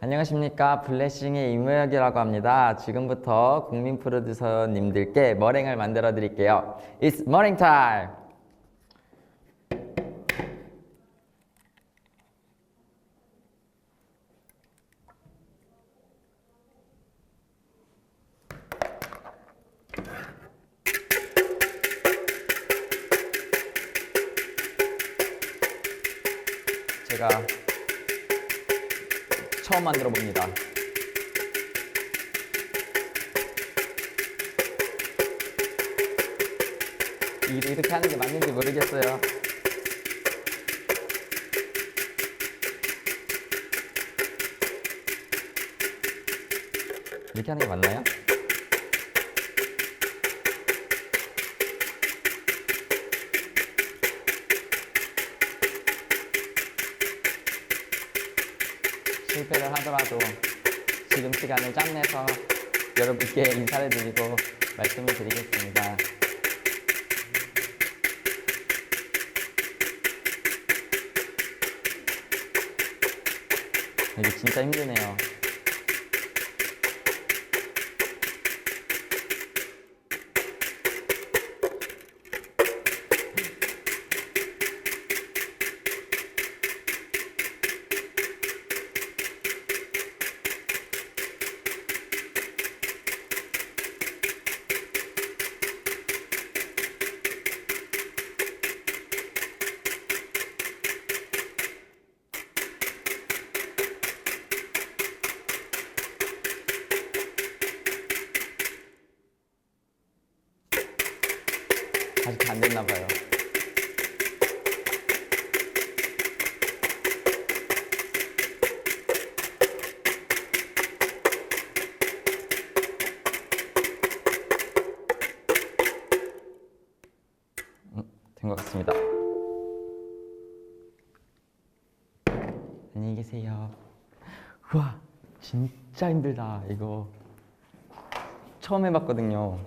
안녕하십니까 블레싱의 이무혁이라고 합니다. 지금부터 국민 프로듀서님들께 머랭을 만들어 드릴게요. It's morning time. 제가 처음 만들어 봅니다. 이- 이렇게 하는 게 맞는지 모르겠어요. 이렇게 하는 게 맞나요? 실패를 하더라도 지금 시간을 짬내서 여러분께 인사를 드리고 말씀을 드리겠습니다. 이게 진짜 힘드네요. 아직 안 됐나 봐요. 음, 된것 같습니다. 안녕히 계세요. 우와, 진짜 힘들다, 이거. 처음 해봤거든요.